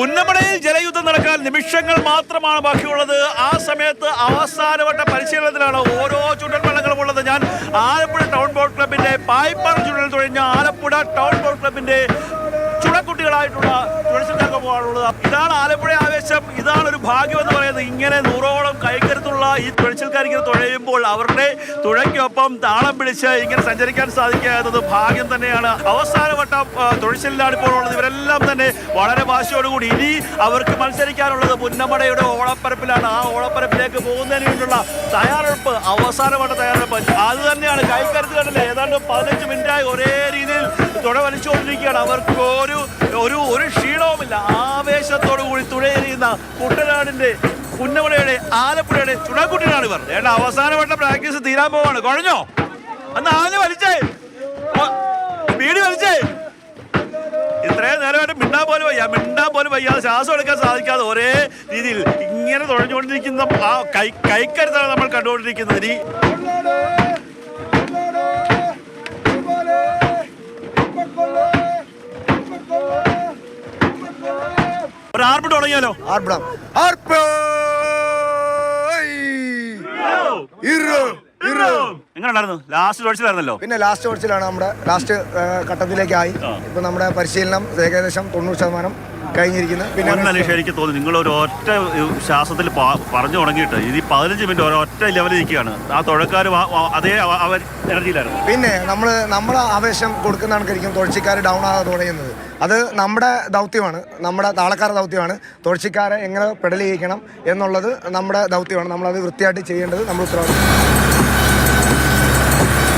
പുന്നമടയിൽ ജലയുദ്ധം നടക്കാൻ നിമിഷങ്ങൾ മാത്രമാണ് ബാക്കിയുള്ളത്. ആ സമയത്ത് അവസാനവട്ട പരിശീലനത്തിലാണ് ഓരോ ചുണ്ടൻവള്ളങ്ങളും ഉള്ളത്. ഞാൻ ആലപ്പുഴ ടൗൺ ബോട്ട് ക്ലബിന്റെ പായ്പാറ ചുഴൽ തുഴഞ്ഞ ആലപ്പുഴ ടൗൺ ബോട്ട് ക്ലബിന്റെ ചുടക്കുട്ടികളായിട്ടുള്ള തുഴച്ചിലൊക്കെ പോകാനുള്ളത് ഇതാണ് ആലപ്പുഴ ആവേശം ഇതാണ് ഒരു ഭാഗ്യം എന്ന് പറയുന്നത്. ഇങ്ങനെ നൂറോളം കൈക്കരുത്തുള്ള ഈ തുഴച്ചിൽക്കാർ ഇങ്ങനെ തുഴയുമ്പോൾ അവരുടെ തുഴയ്ക്കൊപ്പം താളം പിടിച്ച് ഇങ്ങനെ സഞ്ചരിക്കാൻ സാധിക്കുക എന്നത് ഭാഗ്യം തന്നെയാണ്. അവസാനവട്ടം തുഴച്ചിലാണ് ഇപ്പോൾ ഉള്ളത്. ഇവരെല്ലാം തന്നെ വളരെ വാശിയോടുകൂടി ഇനി അവർക്ക് മത്സരിക്കാനുള്ളത് പുന്നമടയുടെ ഓളപ്പരപ്പിലാണ്. ആ ഓളപ്പരപ്പിലേക്ക് പോകുന്നതിന് വേണ്ടിയുള്ള തയ്യാറെടുപ്പ് അവസാനവട്ട തയ്യാറെടുപ്പ്. അത് തന്നെയാണ് കൈക്കരുത്ത് ഏതാണ്ട് പതിനഞ്ച് മിനിറ്റായി ഒരേ രീതിയിൽ തുഴ വലിച്ചുകൊണ്ടിരിക്കുകയാണ്. അവർക്ക് ഒരു ഒരു ഒരു ക്ഷീണവുമില്ല. ആവേശത്തോടു കൂടി തുഴയെറിയുന്ന കുട്ടനാടിന്റെ പുന്നമടയുടെ ആലപ്പുഴയുടെ ചുണക്കുട്ടിനാണ് ഇവർ. ഏട്ടാ അവസാനവട്ട പ്രാക്ടീസ് തീരാൻ പോവാണ്. കുഴഞ്ഞോ? അന്ന് ആഞ്ഞു വലിച്ചേ. സ്പീഡ് വലിച്ചേ. ഇത്രയും നേരമായിട്ട് മിണ്ടാൻ പോലും വയ്യ. മിണ്ടാൻ പോലും വയ്യാതെ ശ്വാസം എടുക്കാൻ സാധിക്കാതെ ഒരേ രീതിയിൽ ഇങ്ങനെ തുഴഞ്ഞുകൊണ്ടിരിക്കുന്ന ആ കൈ കൈക്കരുത്താണ് നമ്മൾ കണ്ടുകൊണ്ടിരിക്കുന്നത് ഇനി ഒരു ആർപ്പിട്ട് തുടങ്ങിയാലോ? ആർപ്പിടാം ആർപ്പ് ലാസ്റ്റ് പിന്നെ ലാസ്റ്റ് ഓടിച്ചിലാണ് നമ്മുടെ ലാസ്റ്റ് ഘട്ടത്തിലേക്കായി. ഇപ്പൊ നമ്മുടെ പരിശീലനം ഏകദേശം തൊണ്ണൂറ് ശതമാനം കഴിഞ്ഞിരിക്കുന്നത് പിന്നെ എനിക്ക് തോന്നി നിങ്ങൾ ഒരു ഒറ്റ ശ്വാസത്തിൽ പറഞ്ഞു തുടങ്ങിയിട്ട് ഇത് പതിനഞ്ച് മിനിറ്റ് ഒറ്റ ലെവലിൽ നിൽക്കുകയാണ് ആ തുഴക്കാർ അതേ എനർജിയിലായിരുന്നു പിന്നെ നമ്മൾ നമ്മൾ ആവേശം കൊടുക്കുന്ന കണക്കായിരിക്കും തുഴച്ചിക്കാർ ഡൗൺ ആകാതെ തുടങ്ങുന്നത്. അത് നമ്മുടെ ദൗത്യമാണ്. നമ്മുടെ താളക്കാരുടെ ദൗത്യമാണ്. തുഴച്ചിക്കാരെ എങ്ങനെ പെടൽ ചെയ്യിക്കണം എന്നുള്ളത് നമ്മുടെ ദൗത്യമാണ്. നമ്മളത് വൃത്തിയായിട്ട് ചെയ്യേണ്ടത് നമ്മൾ ഉത്തരവാദിത്വം. you